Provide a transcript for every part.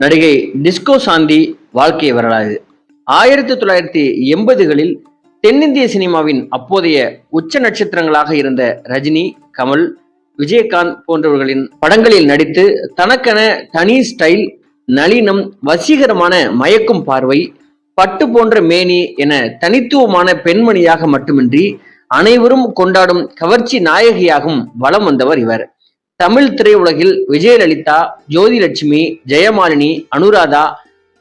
நடிகை டிஸ்கோ சாந்தி வாழ்க்கை வரலாறு. ஆயிரத்தி தொள்ளாயிரத்தி எண்பதுகளில் தென்னிந்திய சினிமாவின் அப்போதைய உச்ச நட்சத்திரங்களாக இருந்த ரஜினி கமல் விஜயகாந்த் போன்றவர்களின் படங்களில் நடித்து தனக்கென தனி ஸ்டைல் நளினம் வசீகரமான மயக்கும் பார்வை பட்டு போன்ற மேனி என தனித்துவமான பெண்மணியாக மட்டுமின்றி அனைவரும் கொண்டாடும் கவர்ச்சி நாயகியாகவும் வலம் வந்தவர் இவர். தமிழ் திரையுலகில் விஜயலலிதா ஜோதிலட்சுமி ஜெயமாலினி அனுராதா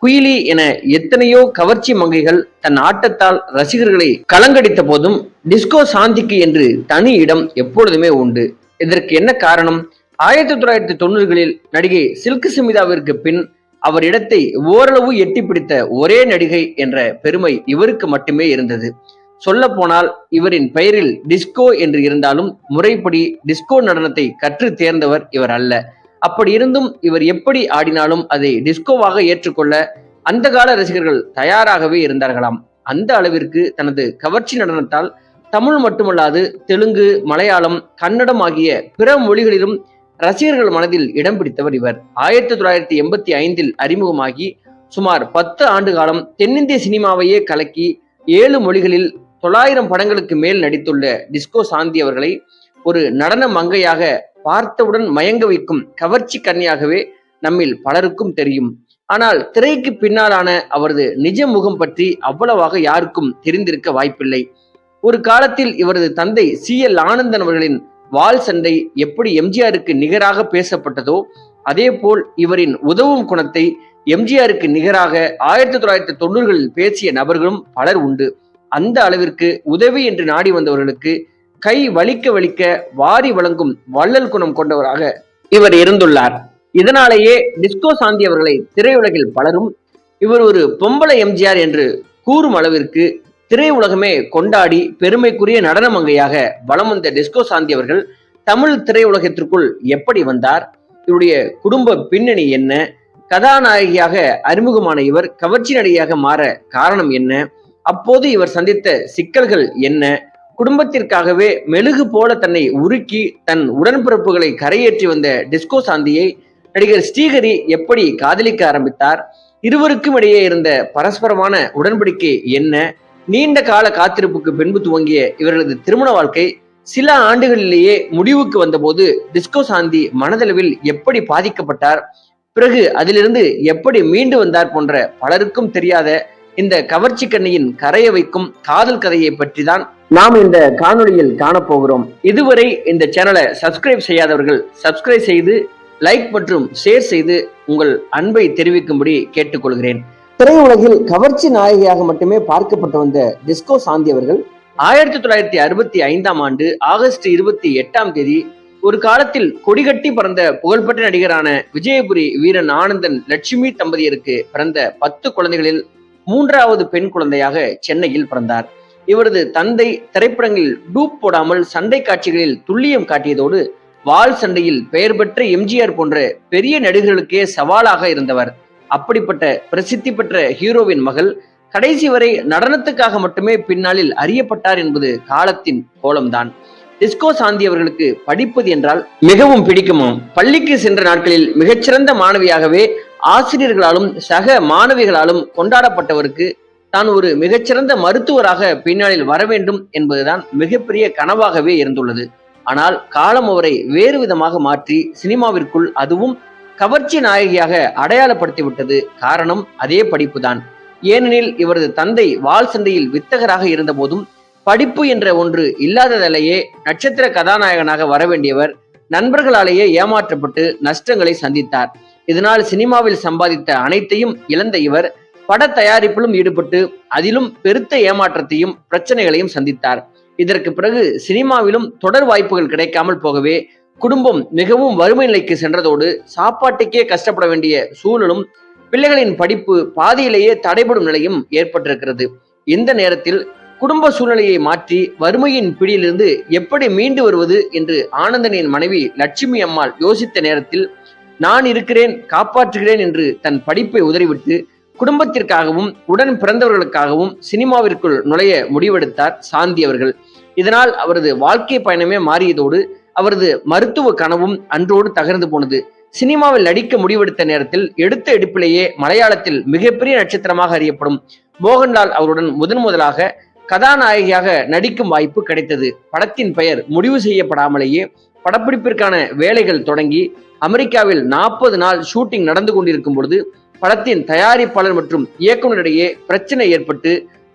குயிலி என எத்தனையோ கவர்ச்சி மங்கைகள் தன் ஆட்டத்தால் ரசிகர்களை கலங்கடித்த போதும் டிஸ்கோ சாந்திக்கு என்று தனி இடம் எப்பொழுதுமே உண்டு. இதற்கு என்ன காரணம்? ஆயிரத்தி தொள்ளாயிரத்தி தொண்ணூறுகளில் நடிகை சில்க் சுமிதாவிற்கு பின் அவர் இடத்தை ஓரளவு எட்டி பிடித்த ஒரே நடிகை என்ற பெருமை இவருக்கு மட்டுமே இருந்தது. சொல்ல போனால் இவரின் பெயரில் டிஸ்கோ என்று இருந்தாலும் முறைப்படி டிஸ்கோ நடனத்தை கற்று தேர்ந்தவர் இவர் அல்ல. அப்படி இருந்தும் இவர் எப்படி ஆடினாலும் அதை டிஸ்கோவாக ஏற்றுக்கொள்ள அந்த கால ரசிகர்கள் தயாராகவே இருந்தார்களாம். அந்த அளவிற்கு தனது கவர்ச்சி நடனத்தால் தமிழ் மட்டுமல்லாது தெலுங்கு மலையாளம் கன்னடம் ஆகிய பிற மொழிகளிலும் ரசிகர்கள் மனதில் இடம் பிடித்தவர் இவர். ஆயிரத்தி தொள்ளாயிரத்தி எண்பத்தி ஐந்தில் அறிமுகமாகி சுமார் பத்து ஆண்டு காலம் தென்னிந்திய சினிமாவையே கலக்கி ஏழு மொழிகளில் தொள்ளாயிரம் படங்களுக்கு மேல் நடித்துள்ள டிஸ்கோ சாந்தி அவர்களை ஒரு நடன மங்கையாக பார்த்தவுடன் மயங்க வைக்கும் கவர்ச்சி கன்னியாகவே நம்மில் பலருக்கும் தெரியும். ஆனால் திரைக்கு பின்னாலான அவரது நிஜ முகம் பற்றி அவ்வளவாக யாருக்கும் தெரிந்திருக்க வாய்ப்பில்லை. ஒரு காலத்தில் இவரது தந்தை சி. எல். ஆனந்தன் அவர்களின் வாள் சண்டை எப்படி எம்ஜிஆருக்கு நிகராக பேசப்பட்டதோ அதே போல் இவரின் உதவும் குணத்தை எம்ஜிஆருக்கு நிகராக ஆயிரத்தி தொள்ளாயிரத்தி தொண்ணூறுகளில் பேசிய நபர்களும் பலர் உண்டு. அந்த அளவிற்கு உதவி என்று நாடி வந்தவர்களுக்கு கை வலிக்க வலிக்க வாரி வழங்கும் வள்ளல் குணம் கொண்டவராக இவர் இருந்துள்ளார். இதனாலேயே டிஸ்கோ சாந்தி அவர்களை திரையுலகில் பலரும் இவர் ஒரு பொம்பளை எம்ஜிஆர் என்று கூறும் அளவிற்கு திரையுலகமே கொண்டாடி பெருமைக்குரிய நடனமங்கையாக வளம் வலம் வந்த டிஸ்கோ சாந்தி அவர்கள் தமிழ் திரையுலகத்திற்குள் எப்படி வந்தார்? இவருடைய குடும்ப பின்னணி என்ன? கதாநாயகியாக அறிமுகமான இவர் கவர்ச்சி நடிகையாக மாற காரணம் என்ன? அப்போது இவர் சந்தித்த சிக்கல்கள் என்ன? குடும்பத்திற்காகவே மெழுகு போல தன்னை உருக்கி தன் உடன்பிறப்புகளை கரையேற்றி வந்த டிஸ்கோ சாந்தியை நடிகர் ஸ்ரீஹரி எப்படி காதலிக்க ஆரம்பித்தார்? இருவருக்கும் இடையே இருந்த பரஸ்பரமான உடன்படிக்கை என்ன? நீண்ட கால காத்திருப்புக்கு பின்பு துவங்கிய இவர்களது திருமண வாழ்க்கை சில ஆண்டுகளிலேயே முடிவுக்கு வந்தபோது டிஸ்கோ சாந்தி மனதளவில் எப்படி பாதிக்கப்பட்டார்? பிறகு அதிலிருந்து எப்படி மீண்டு வந்தார் போன்ற பலருக்கும் தெரியாத இந்த கவர்ச்சி கண்ணியின் கரைய வைக்கும் காதல் கதையை பற்றி தான் நாம் இந்த காணொளியில் காணப்போகிறோம். இதுவரை இந்த சேனலை சப்ஸ்கிரைப் செய்யாதவர்கள் சப்ஸ்கிரைப் செய்து லைக் மற்றும் ஷேர் செய்து உங்கள் அன்பை தெரிவிக்கும்படி கேட்டுக்கொள்கிறேன். திரையுலகில் கவர்ச்சி நாயகியாக மட்டுமே பார்க்கப்பட்டு வந்த டிஸ்கோ சாந்தி அவர்கள் ஆயிரத்தி தொள்ளாயிரத்தி அறுபத்தி ஐந்தாம் ஆண்டு ஆகஸ்ட் இருபத்தி எட்டாம் தேதி ஒரு காலத்தில் கொடிகட்டி பிறந்த புகழ்பெற்ற நடிகரான விஜயபுரி வீரன் ஆனந்தன் லட்சுமி தம்பதியருக்கு பிறந்த பத்து குழந்தைகளில் மூன்றாவது பெண் குழந்தையாக சென்னையில் பிறந்தார். இவரது தந்தை திரைப்படங்களில் டூப் போடாமல் சண்டை காட்சிகளில் துல்லியம் காட்டியதோடு வால் சண்டையில் பெயர் பெற்ற எம்ஜிஆர் போன்ற பெரிய நடிகர்களுக்கே சவாலாக இருந்தவர். அப்படிப்பட்ட பிரசித்தி பெற்ற ஹீரோவின் மகள் கடைசி வரை நடனத்துக்காக மட்டுமே பின்னாளில் அறியப்பட்டார் என்பது காலத்தின் கோலம்தான். டிஸ்கோ சாந்தி அவர்களுக்கு படிப்பது என்றால் மிகவும் பிடிக்குமாம். பள்ளிக்கு சென்ற நாட்களில் மிகச்சிறந்த மாணவியாகவே ஆசிரியர்களாலும் சக மாணவிகளாலும் கொண்டாடப்பட்டவருக்கு தான் ஒரு மிகச்சிறந்த மருத்துவராக பின்னாளில் வர வேண்டும் என்பதுதான் மிகப்பெரிய கனவாகவே இருந்துள்ளது. ஆனால் காலம் அவரை வேறு விதமாக மாற்றி சினிமாவிற்குள் அதுவும் கவர்ச்சி நாயகியாக அடையாளப்படுத்திவிட்டது காரணம் அதே படிப்புதான். ஏனெனில் இவரது தந்தை வால் சந்தையில் வித்தகராக இருந்தபோதும் படிப்பு என்ற ஒன்று இல்லாததாலேயே நட்சத்திர கதாநாயகனாக வர வேண்டியவர் நண்பர்களாலேயே ஏமாற்றப்பட்டு நஷ்டங்களை சந்தித்தார். இதனால் சினிமாவில் சம்பாதித்த அனைத்தையும் இழந்த இவர் பட தயாரிப்பிலும் ஈடுபட்டு அதிலும் பெருத்த ஏமாற்றத்தையும் பிரச்சனைகளையும் சந்தித்தார். இதற்கு பிறகு சினிமாவிலும் தொடர் வாய்ப்புகள் கிடைக்காமல் போகவே குடும்பம் மிகவும் வறுமை நிலைக்கு சென்றதோடு சாப்பாட்டுக்கே கஷ்டப்பட வேண்டிய சூழலும் பிள்ளைகளின் படிப்பு பாதியிலேயே தடைபடும் நிலையும் ஏற்பட்டிருக்கிறது. இந்த நேரத்தில் குடும்ப சூழ்நிலையை மாற்றி வறுமையின் பிடியிலிருந்து எப்படி மீண்டு வருவது என்று ஆனந்தனின் மனைவி லட்சுமி அம்மாள் யோசித்த நேரத்தில் நான் இருக்கிறேன் காப்பாற்றுகிறேன் என்று தன் படிப்பை உதறிவிட்டு குடும்பத்திற்காகவும் உடன் பிறந்தவர்களுக்காகவும் சினிமாவிற்குள் நுழைய முடிவெடுத்தார் சாந்தி அவர்கள். இதனால் அவரது வாழ்க்கை பயணமே மாறியதோடு அவரது மருத்துவ கனவும் அன்றோடு தகர்ந்து போனது. சினிமாவில் நடிக்க முடிவெடுத்த நேரத்தில் எடுத்த எடுப்பிலேயே மலையாளத்தில் மிகப்பெரிய நட்சத்திரமாக அறியப்படும் மோகன்லால் அவருடன் முதன் முதலாக கதாநாயகியாக நடிக்கும் வாய்ப்பு கிடைத்தது. படத்தின் பெயர் முடிவு செய்யப்படாமலேயே படப்பிடிப்பிற்கான வேலைகள் தொடங்கி அமெரிக்காவில் நாற்பது நாள் ஷூட்டிங் நடந்து கொண்டிருக்கும் பொழுது படத்தின் தயாரிப்பாளர் மற்றும் இயக்குநரிடையே பிரச்சனை ஏற்பட்டு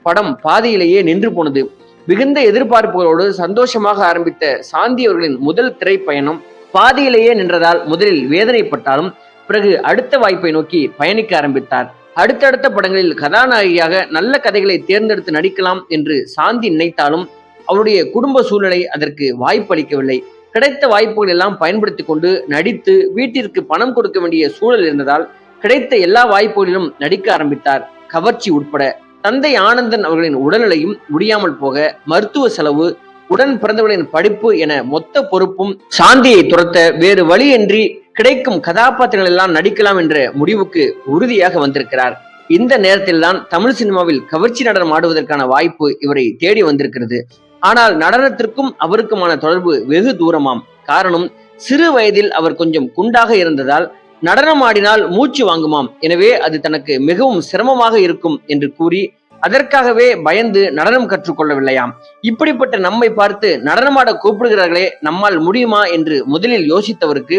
படம் பாதியிலேயே நின்று போனது. மிகுந்த எதிர்பார்ப்புகளோடு சந்தோஷமாக ஆரம்பித்த சாந்தி அவர்களின் முதல் திரைப்பயணம் பாதியிலேயே நின்றதால் முதலில் வேதனைப்பட்டாலும் பிறகு அடுத்த வாய்ப்பை நோக்கி பயணிக்க ஆரம்பித்தார். அடுத்தடுத்த படங்களில் கதாநாயகியாக நல்ல கதைகளை தேர்ந்தெடுத்து நடிக்கலாம் என்று சாந்தி நினைத்தாலும் அவருடைய குடும்ப சூழ்நிலை அதற்கு வாய்ப்பளிக்கவில்லை. கிடைத்த வாய்ப்புகள் எல்லாம் பயன்படுத்தி கொண்டு நடித்து வீட்டிற்கு பணம் கொடுக்க வேண்டிய சூழல் இருந்ததால் கிடைத்த எல்லா வாய்ப்புகளிலும் நடிக்க ஆரம்பித்தார் கவர்ச்சி உட்பட. தந்தை ஆனந்தன் அவர்களின் உடல்நிலையும் முடியாமல் போக மருத்துவ செலவு உடன் பிறந்தவர்களின் படிப்பு என மொத்த பொறுப்பும் சாந்தியை துரத்த வேறு வழியின்றி கிடைக்கும் கதாபாத்திரங்கள் எல்லாம் நடிக்கலாம் என்ற முடிவுக்கு உறுதியாக வந்திருக்கிறார். இந்த நேரத்தில் தான் தமிழ் சினிமாவில் கவர்ச்சி நடனம் ஆடுவதற்கான வாய்ப்பு இவரை தேடி வந்திருக்கிறது. ஆனால் நடனத்திற்கும் அவருக்குமான தொடர்பு வெகு தூரமாம். காரணம் சிறு வயதில் அவர் கொஞ்சம் குண்டாக இருந்ததால் நடனம் ஆடினால் மூச்சு வாங்குமாம். எனவே அது தனக்கு மிகவும் சிரமமாக இருக்கும் என்று கூறி அதற்காகவே பயந்து நடனம் கற்றுக்கொள்ளவில்லையாம். இப்படிப்பட்ட நம்மை பார்த்து நடனமாட கூப்பிடுகிறார்களே நம்மால் முடியுமா என்று முதலில் யோசித்தவருக்கு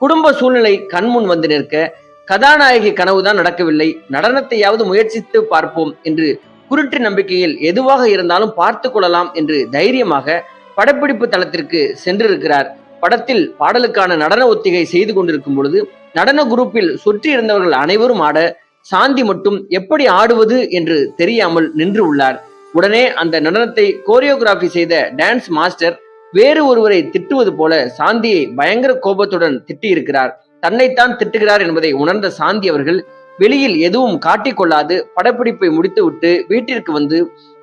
குடும்ப சூழ்நிலை கண்முன் வந்து நிற்க கதாநாயகி கனவுதான் நடக்கவில்லை நடனத்தையாவது முயற்சித்து பார்ப்போம் என்று குருட்டு நம்பிக்கையில் எதுவாக இருந்தாலும் பார்த்து கொள்ளலாம் என்று தைரியமாக படப்பிடிப்பு தளத்திற்கு சென்றிருக்கிறார். படத்தில் பாடலுக்கான நடன ஒத்திகை செய்து கொண்டிருக்கும் பொழுது நடன குரூப்பில் சுற்றி இருந்தவர்கள் அனைவரும் ஆட சாந்தி மட்டும் எப்படி ஆடுவது என்று தெரியாமல் நின்று உள்ளார். உடனே அந்த நடனத்தை கோரியோகிராஃபி செய்த டான்ஸ் மாஸ்டர் வேறு ஒருவரை திட்டுவது போல சாந்தியை பயங்கர கோபத்துடன் திட்டியிருக்கிறார். தன்னைத்தான் திட்டுகிறார் என்பதை உணர்ந்த சாந்தி அவர்கள் வெளியில் எதுவும் காட்டிக்கொள்ளாது. படப்பிடிப்பை முடித்துவிட்டு வீட்டிற்கு வந்து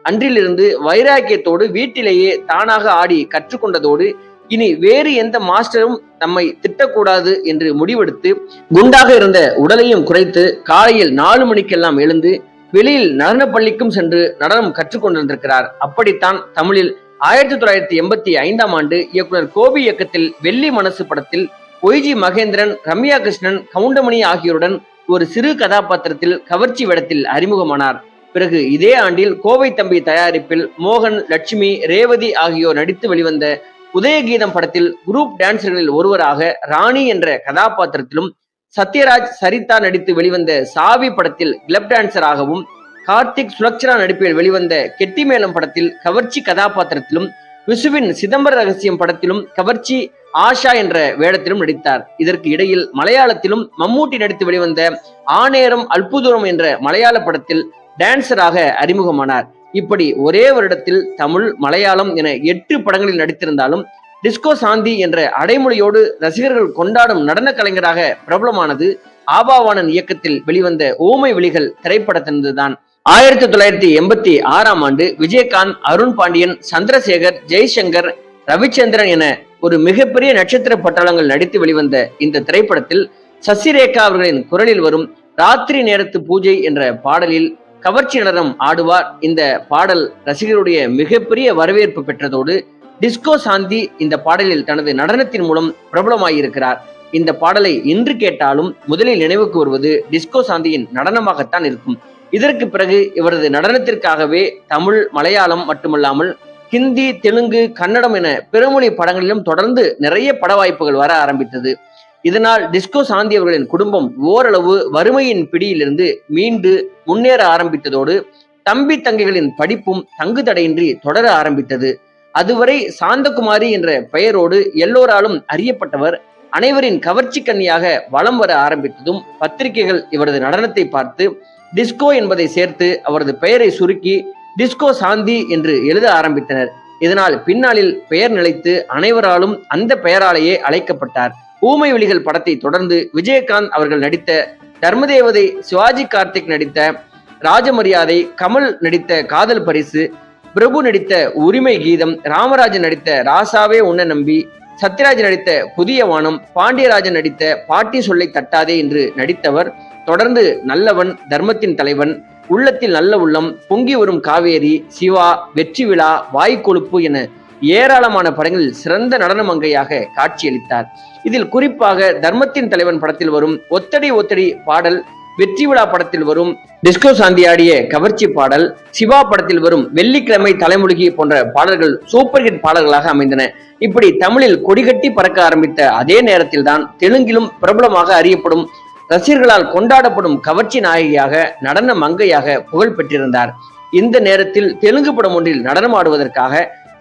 அன்றிலிருந்து வைராக்கியத்தோடு வீட்டிலேயே தானாக ஆடி கற்றுக்கொண்டதோடு இனி வேறு எந்த மாஸ்டரும் நம்மை திட்டக்கூடாது என்று முடிவெடுத்து குண்டாக இருந்த உடலையும் குறைத்து காலையில் நாலு மணிக்கெல்லாம் எழுந்து வெளியில் நடன பள்ளிக்கும் சென்று நடனம் கற்றுக்கொண்டிருந்திருக்கிறார். அப்படித்தான் தமிழில் ஆயிரத்தி தொள்ளாயிரத்தி எண்பத்தி ஐந்தாம் ஆண்டு இயக்குனர் கோபி இயக்கத்தில் வெள்ளி மனசு படத்தில் ஒய்ஜி மகேந்திரன் ரம்யா கிருஷ்ணன் கவுண்டமணி ஆகியோருடன் ஒரு சிறு கதாபாத்திரத்தில் கவர்ச்சி வேடத்தில் அறிமுகமானார். பிறகு இதே ஆண்டில் கோவை தம்பி தயாரிப்பில் மோகன் லட்சுமி ரேவதி ஆகியோர் நடித்து வெளிவந்த உதயகீதம் படத்தில் குரூப் டான்சர்களில் ஒருவராக ராணி என்ற கதாபாத்திரத்திலும் சத்யராஜ் சரிதா நடித்து வெளிவந்த சாவி படத்தில் கிளப் டான்சராகவும் கார்த்திக் சுலக்ஷனா நடிப்பில் வெளிவந்த கெட்டிமேளம் படத்தில் கவர்ச்சி கதாபாத்திரத்திலும் விசுவின் சிதம்பர ரகசியம் படத்திலும் கவர்ச்சி ஆஷா என்ற வேடத்திலும் நடித்தார். இதற்கு இடையில் மலையாளத்திலும் மம்மூட்டி நடித்து வெளிவந்த ஆநேரம் அல்புதூரம் என்ற மலையாள படத்தில் டான்சராக அறிமுகமானார். இப்படி ஒரே வருடத்தில் தமிழ் மலையாளம் என எட்டு படங்களில் நடித்திருந்தாலும் டிஸ்கோ சாந்தி என்ற அடைமொழியோடு ரசிகர்கள் கொண்டாடும் நடன கலைஞராக பிரபலமானது ஆபாவானன் இயக்கத்தில் வெளிவந்த ஓமை விழிகள் திரைப்படத்தினதுதான். ஆயிரத்தி தொள்ளாயிரத்தி எண்பத்தி ஆறாம் ஆண்டு விஜயகாந்த் அருண் பாண்டியன் சந்திரசேகர் ஜெய்சங்கர் ரவிச்சந்திரன் என ஒரு மிகப்பெரிய நட்சத்திர பட்டாளங்கள் நடித்து வெளிவந்த இந்த திரைப்படத்தில் சசிரேகா அவர்களின் குரலில் வரும் ராத்திரி நேரத்து பூஜை என்ற பாடலில் கவர்ச்சி நடனம் ஆடுவார் இந்த பாடல் ரசிகருடைய மிகப்பெரிய வரவேற்பு பெற்றதோடு டிஸ்கோ சாந்தி இந்த பாடலில் தனது நடனத்தின் மூலம் பிரபலமாயிருக்கிறார். இந்த பாடலை இன்று கேட்டாலும் முதலில் நினைவுக்கு வருவது டிஸ்கோ சாந்தியின் நடனமாகத்தான் இருக்கும். இதற்கு பிறகு இவரது நடனத்திற்காகவே தமிழ் மலையாளம் மட்டுமல்லாமல் ஹிந்தி தெலுங்கு கன்னடம் என பிறமொழி படங்களிலும் தொடர்ந்து நிறைய பட வாய்ப்புகள் வர ஆரம்பித்தது. இதனால் டிஸ்கோ சாந்தி அவர்களின் குடும்பம் ஓரளவு வறுமையின் பிடியிலிருந்து மீண்டு முன்னேற ஆரம்பித்ததோடு தம்பி தங்கைகளின் படிப்பும் தங்கு தடையின்றி தொடர ஆரம்பித்தது. அதுவரை சாந்தகுமாரி என்ற பெயரோடு எல்லோராலும் அறியப்பட்டவர் அனைவரின் கவர்ச்சி கன்னியாக வலம் வர ஆரம்பித்ததும் பத்திரிகைகள் இவரது நடனத்தை பார்த்து டிஸ்கோ என்பதை சேர்த்து அவரது பெயரை சுருக்கி டிஸ்கோ சாந்தி என்று எழுத ஆரம்பித்தனர். இதனால் பின்னாளில் பெயர் நிலைத்து அனைவராலும் அந்த பெயராலேயே அழைக்கப்பட்டார். ஊமை விழிகள் படத்தை தொடர்ந்து விஜயகாந்த் அவர்கள் நடித்த தர்மதேவதை சிவாஜி கார்த்திக் நடித்த ராஜமரியாதை கமல் நடித்த காதல் பரிசு பிரபு நடித்த உரிமை கீதம் ராமராஜன் நடித்த ராசாவே உன்ன நம்பி சத்யராஜ் நடித்த புதிய வானம் பாண்டியராஜன் நடித்த பாட்டி சொல்லை தட்டாதே என்று நடித்தவர் தொடர்ந்து நல்லவன் தர்மத்தின் தலைவன் உள்ளத்தில் நல்ல உள்ளம் பொங்கி வரும் காவேரி சிவா வெற்றி விழா வாய் கொழுப்பு என ஏராளமான படங்களில் சிறந்த நடன மங்கையாக காட்சியளித்தார். இதில் குறிப்பாக தர்மத்தின் தலைவன் படத்தில் வரும் ஒத்தடி ஒத்தடி பாடல் வெற்றி விழா படத்தில் வரும் டிஸ்கோ சாந்தி ஆடிய கவர்ச்சி பாடல் சிவா படத்தில் வரும் வெள்ளிக்கிழமை தலைமுழுகி போன்ற பாடல்கள் சூப்பர் ஹிட் பாடல்களாக அமைந்தன. இப்படி தமிழில் கொடிகட்டி பறக்க ஆரம்பித்த அதே நேரத்தில் தான் தெலுங்கிலும் பிரபலமாக அறியப்படும் ரசிகர்களால் கொண்டாடப்படும் கவர்ச்சி நாயகியாக நடன மங்கையாக புகழ் பெற்றிருந்தார். இந்த நேரத்தில் தெலுங்கு படம் ஒன்றில் நடனமாடுவதற்காக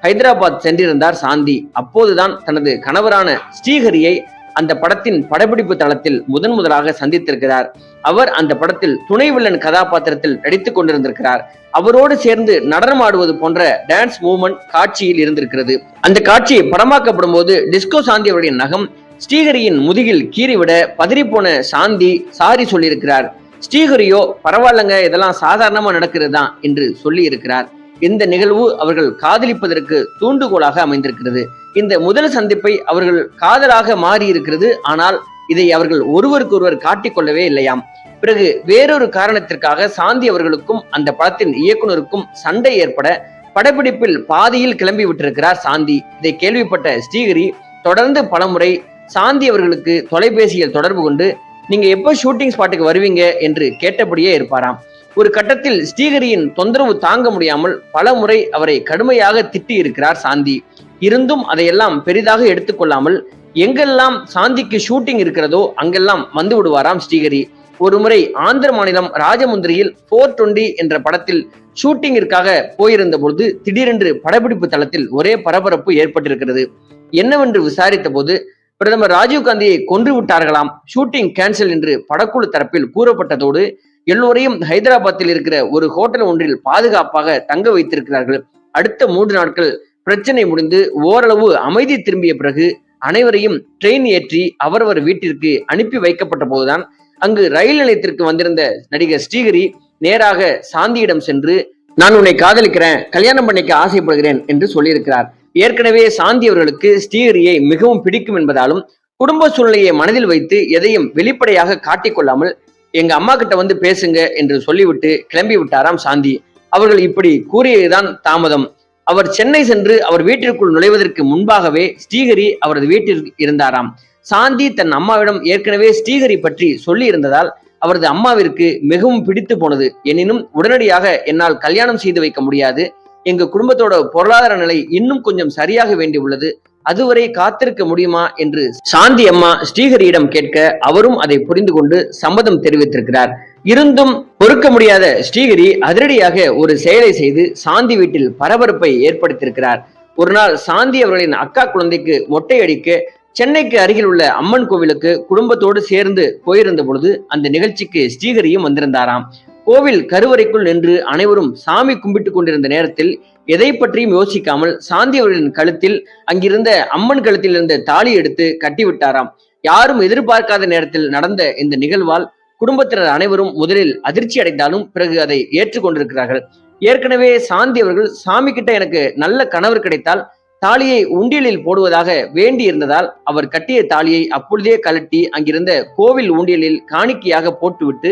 ஹைதராபாத் சென்றிருந்தார் சாந்தி. அப்போதுதான் தனது கணவரான ஸ்ரீஹரியை அந்த படத்தின் படப்பிடிப்பு தளத்தில் முதன் முதலாக சந்தித்திருக்கிறார். அவர் அந்த படத்தில் துணை வில்லன் கதாபாத்திரத்தில் நடித்துக் கொண்டிருந்திருக்கிறார். அவரோடு சேர்ந்து நடனமாடுவது போன்ற டான்ஸ் மூவ்மெண்ட் காட்சியில் இருந்திருக்கிறது. அந்த காட்சி படமாக்கப்படும் போது டிஸ்கோ சாந்தி அவருடைய நகம் ஸ்ரீஹரியின் முதுகில் கீறிவிட பதறிப்போன சாந்தி சாரி சொல்லியிருக்கிறார். ஸ்ரீஹரியோ பரவாயில்லங்க இதெல்லாம் சாதாரணமா நடக்கிறது தான் என்று சொல்லி இருக்கிறார் இந்த நிகழ்வு அவர்கள் காதலிப்பதற்கு தூண்டுகோலாக அமைந்திருக்கிறது. இந்த முதல் சந்திப்பை அவர்கள் காதலாக மாறி இருக்கிறது ஆனால் இதை அவர்கள் ஒருவருக்கொருவர் காட்டிக்கொள்ளவே இல்லையாம். பிறகு வேறொரு காரணத்திற்காக சாந்தி அவர்களுக்கும் அந்த படத்தின் இயக்குனருக்கும் சண்டை ஏற்பட படப்பிடிப்பில் பாதியில் கிளம்பி விட்டிருக்கிறார் சாந்தி. இதை கேள்விப்பட்ட ஸ்ரீஹரி தொடர்ந்து பலமுறை சாந்தி அவர்களுக்கு தொலைபேசியில் தொடர்பு கொண்டு நீங்க எப்போ ஷூட்டிங் ஸ்பாட்டுக்கு வருவீங்க? என்று கேட்டபடியே இருப்பாராம். ஒரு கட்டத்தில் ஸ்ரீஹரியின் தொந்தரவு தாங்க முடியாமல் பல முறை அவரை கடுமையாக திட்டி இருக்கிறார் சாந்தி. இருந்தும் அதையெல்லாம் பெரிதாக எடுத்துக்கொள்ளாமல் எங்கெல்லாம் சாந்திக்கு ஷூட்டிங் இருக்கிறதோ அங்கெல்லாம் வந்து விடுவாராம் ஸ்ரீஹரி. ஒருமுறை ஆந்திர மாநிலம் ராஜமுந்திரியில் போர் டுவெண்டி என்ற படத்தில் ஷூட்டிங்கிற்காக போயிருந்த பொழுது திடீரென்று படப்பிடிப்பு தளத்தில் ஒரே பரபரப்பு ஏற்பட்டிருக்கிறது. என்னவென்று விசாரித்த போது பிரதமர் ராஜீவ்காந்தியை கொன்று விட்டார்களாம். ஷூட்டிங் கேன்சல் என்று படக்குழு தரப்பில் கூறப்பட்டதோடு எல்லோரையும் ஹைதராபாத்தில் இருக்கிற ஒரு ஹோட்டல் ஒன்றில் பாதுகாப்பாக தங்க வைத்திருக்கிறார்கள். அடுத்த மூன்று நாட்கள் பிரச்சனை முடிந்து ஓரளவு அமைதி திரும்பிய பிறகு அனைவரையும் ட்ரெயின் ஏற்றி அவரவர் வீட்டிற்கு அனுப்பி வைக்கப்பட்ட போதுதான் அங்கு ரயில் நிலையத்திற்கு வந்திருந்த நடிகர் ஸ்ரீஹரி நேராக சாந்தியிடம் சென்று நான் உன்னை காதலிக்கிறேன் கல்யாணம் பண்ணிக்க ஆசைப்படுகிறேன் என்று சொல்லியிருக்கிறார். ஏற்கனவே சாந்தி அவர்களுக்கு ஸ்ரீஹரியை மிகவும் பிடிக்கும் என்பதாலும் குடும்ப சூழ்நிலையை மனதில் வைத்து எதையும் வெளிப்படையாக காட்டிக்கொள்ளாமல் எங்க அம்மா கிட்ட வந்து பேசுங்க என்று சொல்லிவிட்டு கிளம்பி விட்டாராம் சாந்தி. அவர்கள் இப்படி கூறியதுதான் தாமதம். அவர் சென்னை சென்று அவர் வீட்டிற்குள் நுழைவதற்கு முன்பாகவே ஸ்ரீஹரி அவரது வீட்டில் இருந்தாராம். சாந்தி தன் அம்மாவிடம் ஏற்கனவே ஸ்ரீஹரி பற்றி சொல்லி இருந்ததால் அவரது அம்மாவிற்கு மிகவும் பிடித்து போனது. எனினும் உடனடியாக என்னால் கல்யாணம் செய்து வைக்க முடியாது. எங்க குடும்பத்தோட பொருளாதார நிலை இன்னும் கொஞ்சம் சரியாக வேண்டி உள்ளது. அதுவரை காத்திருக்க முடியுமா என்று சாந்தி அம்மா ஸ்ரீஹரியிடம் கேட்க அவரும் அதை புரிந்து கொண்டு சம்மதம் தெரிவித்திருக்கிறார். இருந்தும் பொறுக்க முடியாத ஸ்ரீஹரி அதிரடியாக ஒரு செயலை செய்து சாந்தி வீட்டில் பரபரப்பை ஏற்படுத்தியிருக்கிறார். ஒரு நாள் சாந்தி அவர்களின் அக்கா குழந்தைக்கு மொட்டை அடிக்க சென்னைக்கு அருகில் உள்ள அம்மன் கோவிலுக்கு குடும்பத்தோடு சேர்ந்து போயிருந்த பொழுது அந்த நிகழ்ச்சிக்கு ஸ்ரீஹரியும் வந்திருந்தாராம். கோவில் கருவறைக்குள் நின்று அனைவரும் சாமி கும்பிட்டு கொண்டிருந்த நேரத்தில் எதை பற்றியும் யோசிக்காமல் சாந்தி அவர்களின் கழுத்தில் அங்கிருந்த அம்மன் கழுத்தில் இருந்த தாலி எடுத்து கட்டிவிட்டாராம். யாரும் எதிர்பார்க்காத நேரத்தில் நடந்த இந்த நிகழ்வால் குடும்பத்தினர் அனைவரும் முதலில் அதிர்ச்சி அடைந்தாலும் பிறகு அதை ஏற்றுக்கொண்டிருக்கிறார்கள் ஏற்கனவே சாந்தி அவர்கள் சாமி கிட்ட எனக்கு நல்ல கணவர் கிடைத்தால் தாலியை உண்டியலில் போடுவதாக வேண்டி இருந்ததால் அவர் கட்டிய தாலியை அப்பொழுதே கழட்டி அங்கிருந்த கோவில் உண்டியலில் காணிக்கையாக போட்டுவிட்டு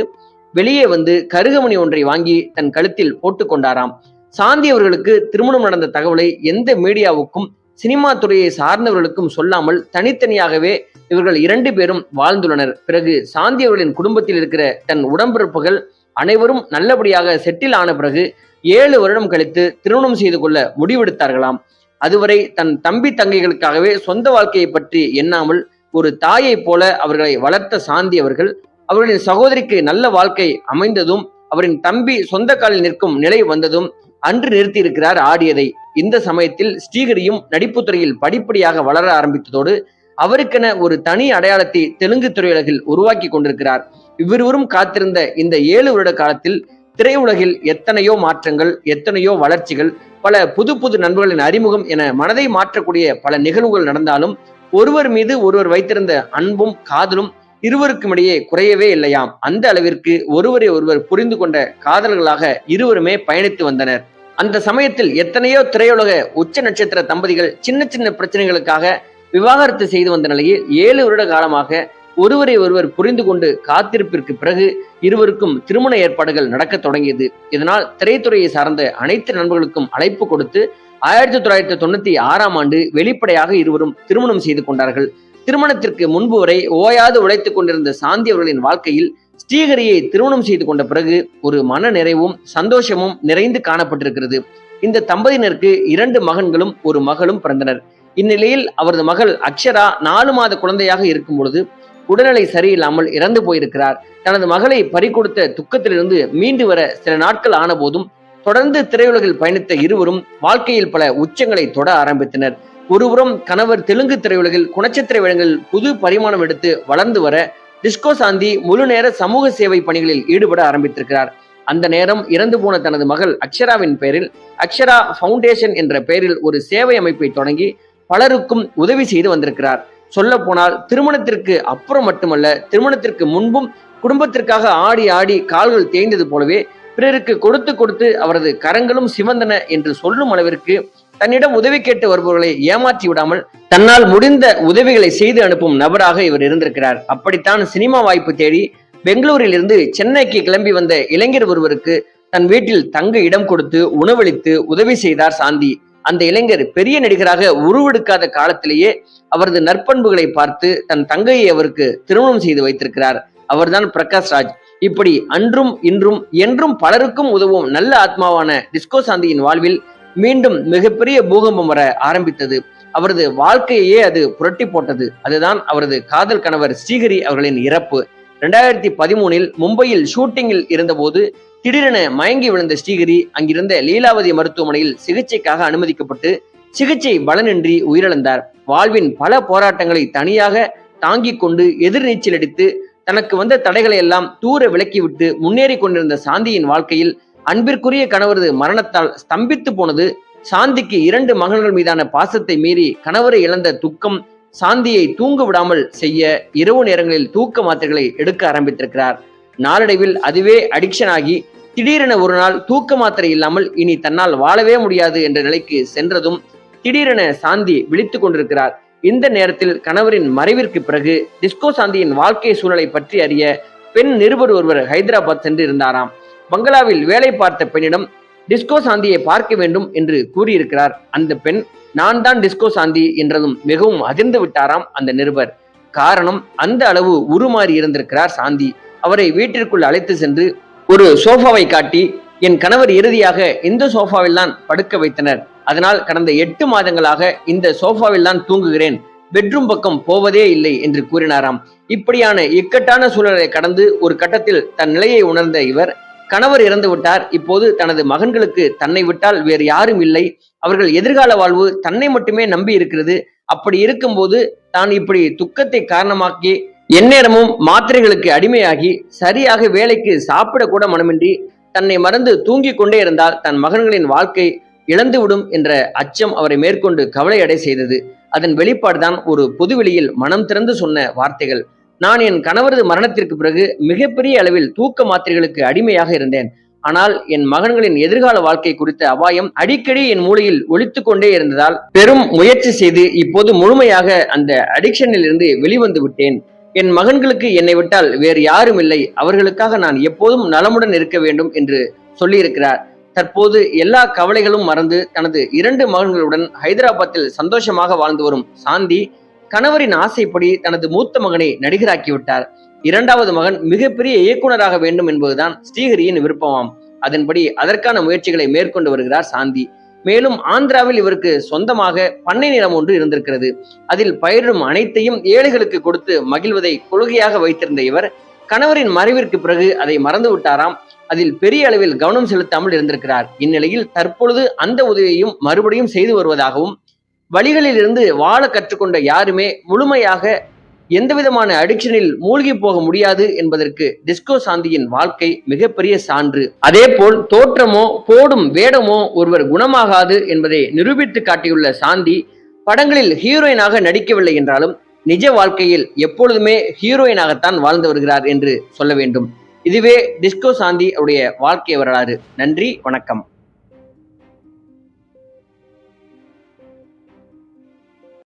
வெளியே வந்து கருகமணி ஒன்றை வாங்கி தன் கழுத்தில் போட்டு கொண்டாராம். சாந்தி அவர்களுக்கு திருமணம் நடந்த தகவலை எந்த மீடியாவுக்கும் சினிமா துறையை சார்ந்தவர்களுக்கும் சொல்லாமல் தனித்தனியாகவே இவர்கள் இரண்டு பேரும் வாழ்ந்துள்ளனர். பிறகு சாந்தி அவர்களின் குடும்பத்தில் இருக்கிற தன் உடம்பிறப்புகள் அனைவரும் நல்லபடியாக செட்டில் ஆன பிறகு ஏழு வருடம் கழித்து திருமணம் செய்து கொள்ள முடிவெடுத்தார்களாம். அதுவரை தன் தம்பி தங்கைகளுக்காகவே சொந்த வாழ்க்கையை பற்றி எண்ணாமல் ஒரு தாயைப் போல அவர்களை வளர்த்த சாந்தி அவர்கள் அவர்களின் சகோதரிக்கு நல்ல வாழ்க்கை அமைந்ததும் அவரின் தம்பி சொந்த காலில் நிற்கும் நிலை வந்ததும் அன்று நிறுத்தியிருக்கிறார் ஆடியதை. இந்த சமயத்தில் ஸ்ரீஹரியும் நடிப்பு துறையில் படிப்படியாக வளர ஆரம்பித்ததோடு அவருக்கென ஒரு தனி அடையாளத்தை தெலுங்கு திரையுலகில் உருவாக்கி கொண்டிருக்கிறார். இவ்விருவரும் காத்திருந்த இந்த ஏழு வருட காலத்தில் திரையுலகில் எத்தனையோ மாற்றங்கள் எத்தனையோ வளர்ச்சிகள் பல புது புது நண்பர்களின் அறிமுகம் என மனதை மாற்றக்கூடிய பல நிகழ்வுகள் நடந்தாலும் ஒருவர் மீது ஒருவர் வைத்திருந்த அன்பும் காதலும் இருவருக்கும் இடையே குறையவே இல்லையாம். அந்த அளவிற்கு ஒருவரை ஒருவர் புரிந்து கொண்ட காதல்களாக இருவருமே பயணித்து வந்தனர். அந்த சமயத்தில் எத்தனையோ திரையுலக உச்ச நட்சத்திர தம்பதிகள் சின்ன சின்ன பிரச்சனைகளுக்காக விவாகரத்து செய்து வந்த நிலையில் ஏழு வருட காலமாக ஒருவரை ஒருவர் புரிந்து கொண்டு காத்திருப்பிற்கு பிறகு இருவருக்கும் திருமண ஏற்பாடுகள் நடக்க தொடங்கியது. இதனால் திரைத்துறையை சார்ந்த அனைத்து நண்பர்களுக்கும் அழைப்பு கொடுத்து ஆயிரத்தி தொள்ளாயிரத்தி தொண்ணூத்தி ஆறாம் ஆண்டு வெளிப்படையாக இருவரும் திருமணம் செய்து கொண்டார்கள். திருமணத்திற்கு முன்பு வரை ஓயாது உழைத்துக் கொண்டிருந்த சாந்தி அவர்களின் வாழ்க்கையில் ஸ்ரீஹரியை திருமணம் செய்து கொண்ட பிறகு ஒரு மன நிறைவும் சந்தோஷமும் நிறைந்து காணப்பட்டிருக்கிறது. இந்த தம்பதியினருக்கு இரண்டு மகன்களும் ஒரு மகளும் பிறந்தனர். இந்நிலையில் அவரது மகள் அக்ஷரா நாலு மாத குழந்தையாக இருக்கும் பொழுது உடல்நிலை சரியில்லாமல் இறந்து போயிருக்கிறார். தனது மகளை பறிகொடுத்த துக்கத்திலிருந்து மீண்டு வர சில நாட்கள் ஆன போதும் தொடர்ந்து திரையுலகில் பயணித்த இருவரும் வாழ்க்கையில் பல உச்சங்களை தொட ஆரம்பித்தனர். ஒருபுறம் கணவர் தெலுங்கு திரையுலகில் குணச்சத்திரை வேடங்களில் புது பரிமாணம் எடுத்து வளர்ந்து வர டிஸ்கோ சாந்தி முழு நேர சமூக சேவை பணிகளில் ஈடுபட ஆரம்பித்திருக்கிறார். அந்த நேரம் இறந்து போன தனது மகள் அக்ஷராவின் பெயரில் அக்ஷரா ஃபவுண்டேஷன் என்ற பெயரில் ஒரு சேவை அமைப்பை தொடங்கி பலருக்கும் உதவி செய்து வந்திருக்கிறார். சொல்ல போனால் திருமணத்திற்கு அப்புறம் மட்டுமல்ல திருமணத்திற்கு முன்பும் குடும்பத்திற்காக ஆடி ஆடி கால்கள் தேய்ந்தது போலவே பிறருக்கு கொடுத்து கொடுத்து அவரது கரங்களும் சிவந்தன என்று சொல்லும் அளவிற்கு தன்னிடம் உதவி கேட்டு வருபவர்களை ஏமாற்றி விடாமல் தன்னால் முடிந்த உதவிகளை செய்து அனுப்பும் நபராக இவர் இருந்திருக்கிறார். அப்படித்தான் சினிமா வாய்ப்பு தேடி பெங்களூரில் இருந்து சென்னைக்கு கிளம்பி வந்த இளைஞர் ஒருவருக்கு தன் வீட்டில் தங்க இடம் கொடுத்து உணவளித்து உதவி செய்தார் சாந்தி. அந்த இளைஞர் பெரிய நடிகராக உருவெடுக்காத காலத்திலேயே அவரது நற்பண்புகளை பார்த்து தன் தங்கையை அவருக்கு திருமணம் செய்து வைத்திருக்கிறார். அவர்தான் பிரகாஷ் ராஜ். இப்படி அன்றும் இன்றும் என்றும் பலருக்கும் உதவும் நல்ல ஆத்மாவான டிஸ்கோ சாந்தியின் வாழ்வில் மீண்டும் மிகப்பெரிய பூகம்பம் வர ஆரம்பித்தது. அவரது வாழ்க்கையே அது புரட்டி போட்டது. அதுதான் அவரது காதல் கணவர் ஸ்ரீஹரி அவர்களின் இறப்பு. ரெண்டாயிரத்தி பதிமூனில் மும்பையில் ஷூட்டிங்கில் இருந்தபோது திடீரென மயங்கி விழுந்த ஸ்ரீஹரி அங்கிருந்த லீலாவதி மருத்துவமனையில் சிகிச்சைக்காக அனுமதிக்கப்பட்டு சிகிச்சை பலனின்றி உயிரிழந்தார். வாழ்வின் பல போராட்டங்களை தனியாக தாங்கிக் கொண்டு எதிர்நீச்சல் அடித்து தனக்கு வந்த தடைகளை எல்லாம் தூர விலக்கிவிட்டு முன்னேறி கொண்டிருந்த சாந்தியின் வாழ்க்கையில் அன்பிற்குரிய கணவரது மரணத்தால் ஸ்தம்பித்து போனது. சாந்திக்கு இரண்டு மகன்கள் மீதான பாசத்தை மீறி கணவரை இழந்த துக்கம் சாந்தியை தூங்க விடாமல் செய்ய இரவு நேரங்களில் தூக்க மாத்திரைகளை எடுக்க ஆரம்பித்திருக்கிறார். நாளடைவில் அதுவே அடிக்ஷன் ஆகி திடீரென ஒரு நாள் தூக்க மாத்திரை இல்லாமல் இனி தன்னால் வாழவே முடியாது என்ற நிலைக்கு சென்றதும் திடீரென சாந்தி விழித்துக் கொண்டிருக்கிறார். இந்த நேரத்தில் கணவரின் மறைவிற்கு பிறகு டிஸ்கோ சாந்தியின் வாழ்க்கை சூழலை பற்றி அறிய பெண் நிருபர் ஒருவர் ஹைதராபாத் சென்று இருந்தாராம் பங்களாவில் வேலை பார்த்த பெண்ணிடம் டிஸ்கோ சாந்தியை பார்க்க வேண்டும் என்று கூறியிருக்கிறார். அந்த பெண் நான் தான் டிஸ்கோ சாந்தி என்றதும் மிகவும் அதிர்ந்து விட்டாராம் அந்த நிருபர். காரணம் அந்த அளவு உருமாறி இருந்திருக்கிறார் சாந்தி. அவரை வீட்டிற்குள் அழைத்து சென்று ஒரு சோஃபாவை காட்டி என் கணவர் இறுதியாக இந்த சோஃபாவில் தான் படுக்க வைத்தனர். அதனால் கடந்த எட்டு மாதங்களாக இந்த சோஃபாவில் தான் தூங்குகிறேன். பெட்ரூம் பக்கம் போவதே இல்லை என்று கூறினாராம். இப்படியான இக்கட்டான சூழலை கடந்து ஒரு கட்டத்தில் தன் நிலையை உணர்ந்த இவர் கணவர் இறந்து விட்டார். இப்போது தனது மகன்களுக்கு தன்னை விட்டால் வேறு யாரும் இல்லை. அவர்கள் எதிர்கால வாழ்வு தன்னை மட்டுமே நம்பி இருக்கிறது. அப்படி இருக்கும்போது தான் இப்படி துக்கத்தை காரணமாக்கி எந்நேரமும் மாத்திரைகளுக்கு அடிமையாகி சரியாக வேலைக்கு சாப்பிட கூட மனமின்றி தன்னை மறந்து தூங்கிக் கொண்டே இருந்தால் தன் மகன்களின் வாழ்க்கை இழந்துவிடும் என்ற அச்சம் அவரை மேற்கொண்டு கவலையடை செய்தது. அதன் வெளிப்பாடுதான் ஒரு பொதுவெளியில் மனம் திறந்து சொன்ன வார்த்தைகள். நான் என் கணவரது மரணத்திற்கு பிறகு மிகப்பெரிய அளவில் தூக்க மாத்திரைகளுக்கு அடிமையாக இருந்தேன். ஆனால் என் மகன்களின் எதிர்கால வாழ்க்கை குறித்த அபாயம் அடிக்கடி என் மூளையில் ஒழித்து கொண்டே இருந்ததால் பெரும் முயற்சி செய்து இப்போது முழுமையாக அந்த அடிக்ஷனில் இருந்து வெளிவந்து விட்டேன். என் மகன்களுக்கு என்னை விட்டால் வேறு யாரும் இல்லை. அவர்களுக்காக நான் எப்போதும் நலமுடன் இருக்க வேண்டும் என்று சொல்லியிருக்கிறார். தற்போது எல்லா கவலைகளும் மறந்து தனது இரண்டு மகன்களுடன் ஹைதராபாத்தில் சந்தோஷமாக வாழ்ந்து வரும் சாந்தி கணவரின் ஆசைப்படி தனது மூத்த மகனை நடிகராக்கிவிட்டார். இரண்டாவது மகன் மிகப்பெரிய இயக்குனராக வேண்டும் என்பதுதான் ஸ்ரீஹரியின் விருப்பமாம். அதன்படி அதற்கான முயற்சிகளை மேற்கொண்டு வருகிறார் சாந்தி. மேலும் ஆந்திராவில் இவருக்கு சொந்தமாக பண்ணை நிலம் ஒன்று இருந்திருக்கிறது. அதில் பயிரிடும் அனைத்தையும் ஏழைகளுக்கு கொடுத்து மகிழ்வதை கொள்கையாக வைத்திருந்த இவர் கணவரின் மறைவிற்கு பிறகு அதை மறந்து விட்டாராம். அதில் பெரிய அளவில் கவனம் செலுத்தாமல் இருந்திருக்கிறார். இந்நிலையில் தற்பொழுது அந்த உதவியையும் மறுபடியும் செய்து வருவதாகவும் வழிகளில் இருந்து வாழ கற்றுக்கொண்ட யாருமே முழுமையாக எந்த விதமான அடிக்ஷனில் மூழ்கி போக முடியாது என்பதற்கு டிஸ்கோ சாந்தியின் வாழ்க்கை மிகப்பெரிய சான்று. அதே போல் தோற்றமோ போடும் வேடமோ ஒருவர் குணமாகாது என்பதை நிரூபித்து காட்டியுள்ள சாந்தி படங்களில் ஹீரோயினாக நடிக்கவில்லை என்றாலும் நிஜ வாழ்க்கையில் எப்பொழுதுமே ஹீரோயினாகத்தான் வாழ்ந்து வருகிறார் என்று சொல்ல வேண்டும். இதுவே டிஸ்கோ சாந்தி அவருடைய வாழ்க்கை வரலாறு. நன்றி வணக்கம்.